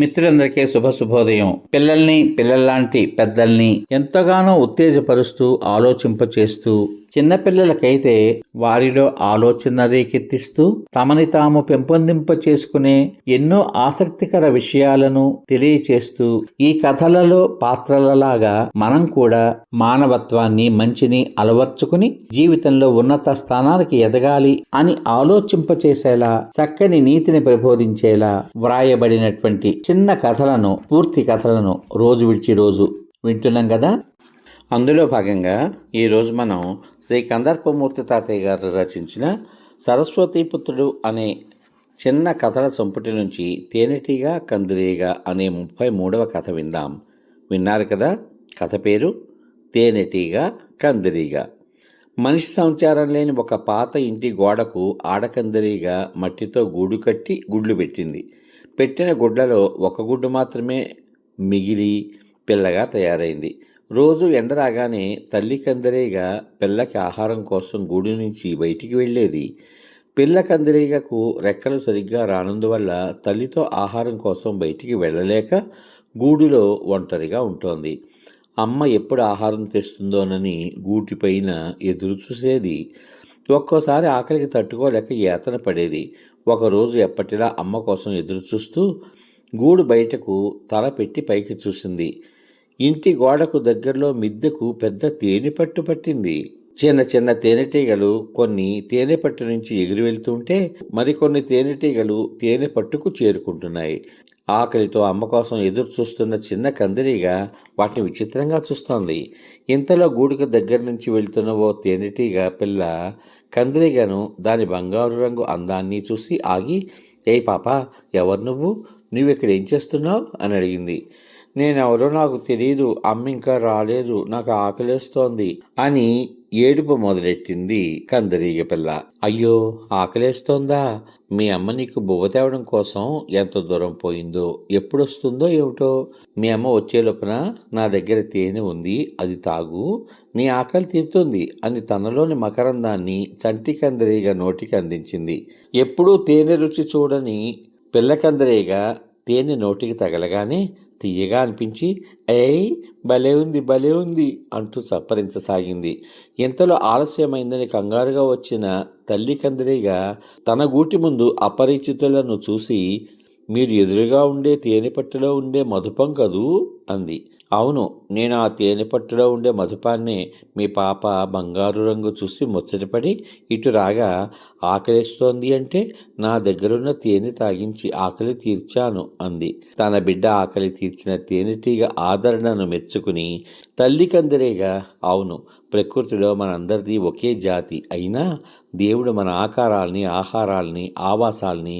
మిత్రులందరికీ శుభ శుభోదయం పిల్లల్ని పిల్లల్లాంటి పెద్దల్ని ఎంతగానో ఉత్తేజపరుస్తూ ఆలోచింపచేస్తూ చిన్నపిల్లలకైతే వారిలో ఆలోచన రేకెత్తిస్తూ తమని తాము పెంపొందింప చేసుకునే ఎన్నో ఆసక్తికర విషయాలను తెలియచేస్తూ ఈ కథలలో పాత్రలలాగా మనం కూడా మానవత్వాన్ని మంచిని అలవర్చుకుని జీవితంలో ఉన్నత స్థానానికి ఎదగాలి అని ఆలోచింపచేసేలా చక్కని నీతిని ప్రబోధించేలా వ్రాయబడినటువంటి చిన్న కథలను పూర్తి కథలను రోజు విడిచి రోజు వింటున్నాం కదా? అందులో భాగంగా ఈరోజు మనం శ్రీ కందర్పమూర్తి తాతయ్య గారు రచించిన సరస్వతీపుత్రుడు అనే చిన్న కథల సంపుటి నుంచి తేనెటీగా కందిరీగ అనే ముప్పై మూడవ కథ విందాం. విన్నారు కదా? కథ పేరు తేనెటీగా కందిరీగా. మనిషి సంచారం లేని ఒక పాత ఇంటి గోడకు ఆడకందిరీగా మట్టితో గూడు కట్టి గుడ్లు పెట్టింది. పెట్టిన గుడ్లలో ఒక గుడ్డు మాత్రమే మిగిలి పిల్లగా తయారైంది. రోజు ఎండ రాగానే తల్లి కందిరీగ పిల్లకి ఆహారం కోసం గూడు నుంచి బయటికి వెళ్ళేది. పిల్ల కందిరీగకు రెక్కలు సరిగ్గా రానందువల్ల తల్లితో ఆహారం కోసం బయటికి వెళ్ళలేక గూడులో ఒంటరిగా ఉంటోంది. అమ్మ ఎప్పుడు ఆహారం తెస్తుందోనని గూటిపైన ఎదురు చూసేది ఒక్కోసారి ఆకలికి తట్టుకోలేక యాతన పడేది. ఒకరోజు ఎప్పటిలా అమ్మ కోసం ఎదురుచూస్తూ గూడు బయటకు తల పెట్టి పైకి చూసింది. ఇంటి గోడకు దగ్గరలో మిద్దెకు పెద్ద తేనె పట్టు పట్టింది. చిన్న చిన్న తేనెటీగలు కొన్ని తేనె పట్టు నుంచి ఎగిరి వెళ్తుంటే మరికొన్ని తేనెటీగలు తేనె పట్టుకు చేరుకుంటున్నాయి. ఆకలితో అమ్మ కోసం ఎదురు చూస్తున్న చిన్న కందిరీగా వాటిని విచిత్రంగా చూస్తోంది. ఇంతలో గూడుకు దగ్గర నుంచి వెళ్తున్న ఓ తేనెటీగ పిల్ల కందిరీగను దాని బంగారు రంగు అందాన్ని చూసి ఆగి ఏ పాప ఎవరు నువ్వు? నువ్వు ఇక్కడ ఏం చేస్తున్నావు? అని అడిగింది. నేనెవరో నాకు తెలియదు అమ్మ ఇంకా రాలేదు నాకు ఆకలేస్తోంది అని ఏడుపు మొదలెట్టింది కందరీగ పిల్ల. అయ్యో ఆకలేస్తోందా? మీ అమ్మ నీకు బువ్వ తేవడం కోసం ఎంత దూరం పోయిందో ఎప్పుడొస్తుందో ఏమిటో? మీ అమ్మ వచ్చే లోపల నా దగ్గర తేనె ఉంది అది తాగు. నీ ఆకలి తీరుతుంది అని తనలోని మకరందాన్ని చంటి కందరీగ నోటికి అందించింది. ఎప్పుడూ తేనె రుచి చూడని పిల్ల కందరీగ తేనె నోటికి తగలగానే తీయగా అనిపించి ఏయ్ భలే ఉంది భలే ఉంది అంటూ సప్పరించసాగింది ఇంతలో ఆలస్యమైందని కంగారుగా వచ్చిన తల్లి కందిరిగా తన గూటి ముందు అపరిచితులను చూసి మీరు ఎదురుగా ఉండే తేనెపట్టులో ఉండే మధుపం కదూ? అంది. అవును నేను ఆ తేనెపట్టులో ఉండే మధుపాన్ని మీ పాప బంగారు రంగు చూసి ముచ్చటపడి ఇటు రాగా ఆకలిస్తోంది అంటే నా దగ్గరున్న తేనె తాగించి ఆకలి తీర్చాను అంది. తన బిడ్డ ఆకలి తీర్చిన తేనెటీగ ఆదరణను మెచ్చుకుని తల్లి కందిరేగా అవును ప్రకృతిలో మనందరిది ఒకే జాతి. అయినా దేవుడు మన ఆకారాల్ని ఆహారాల్ని ఆవాసాల్ని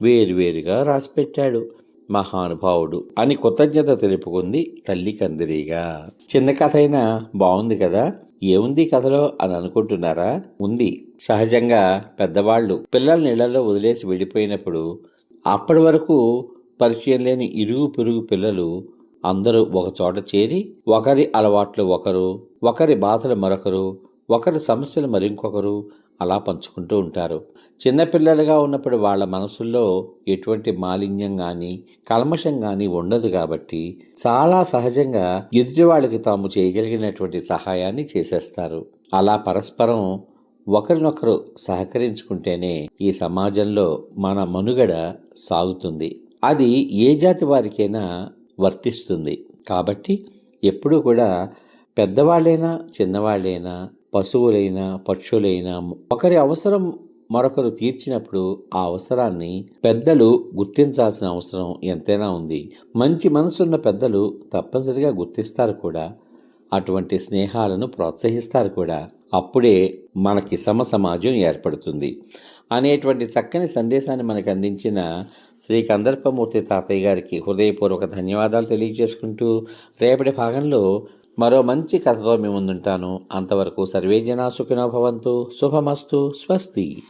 వేరువేరుగా రాసిపెట్టాడు. మహానుభావుడు అని కృతజ్ఞత తెలుపుకుంది తల్లి కందిరీగా. చిన్న కథ అయినా బాగుంది కదా? ఏముంది కథలో అని అనుకుంటున్నారా? ఉంది. సహజంగా పెద్దవాళ్ళు పిల్లల్ని నీళ్ళలో వదిలేసి వెళ్ళిపోయినప్పుడు అప్పటి వరకు పరిచయం లేని ఇరుగు పొరుగు పిల్లలు అందరూ ఒక చోట చేరి ఒకరి అలవాట్లు ఒకరు ఒకరి బాధలు మరొకరు ఒకరి సమస్యలు మరింకొకరు అలా పంచుకుంటూ ఉంటారు. చిన్నపిల్లలుగా ఉన్నప్పుడు వాళ్ళ మనసుల్లో ఎటువంటి మాలిన్యం కానీ కల్మషం కానీ ఉండదు కాబట్టి చాలా సహజంగా ఎదుటి వాళ్ళకి తాము చేయగలిగినటువంటి సహాయాన్ని చేసేస్తారు. అలా పరస్పరం ఒకరినొకరు సహకరించుకుంటేనే ఈ సమాజంలో మన మనుగడ సాగుతుంది. అది ఏ జాతి వారికైనా వర్తిస్తుంది. కాబట్టి ఎప్పుడూ కూడా పెద్దవాళ్ళైనా చిన్నవాళ్ళైనా పశువులైనా పక్షులైనా ఒకరి అవసరం మరొకరు తీర్చినప్పుడు ఆ అవసరాన్ని పెద్దలు గుర్తించాల్సిన అవసరం ఎంతైనా ఉంది. మంచి మనసున్న పెద్దలు తప్పనిసరిగా గుర్తిస్తారు కూడా. అటువంటి స్నేహాలను ప్రోత్సహిస్తారు కూడా. అప్పుడే మనకి సమ సమాజం ఏర్పడుతుంది. అనేటువంటి చక్కని సందేశాన్ని మనకు అందించిన శ్రీ కందర్పమూర్తి తాతయ్య గారికి హృదయపూర్వక ధన్యవాదాలు తెలియజేసుకుంటూ రేపటి భాగంలో మరో మంచి కథతో మీ ముందుంటాను. అంతవరకు సర్వే జనా సుఖినో భవంతు. శుభమస్తు. స్వస్తి.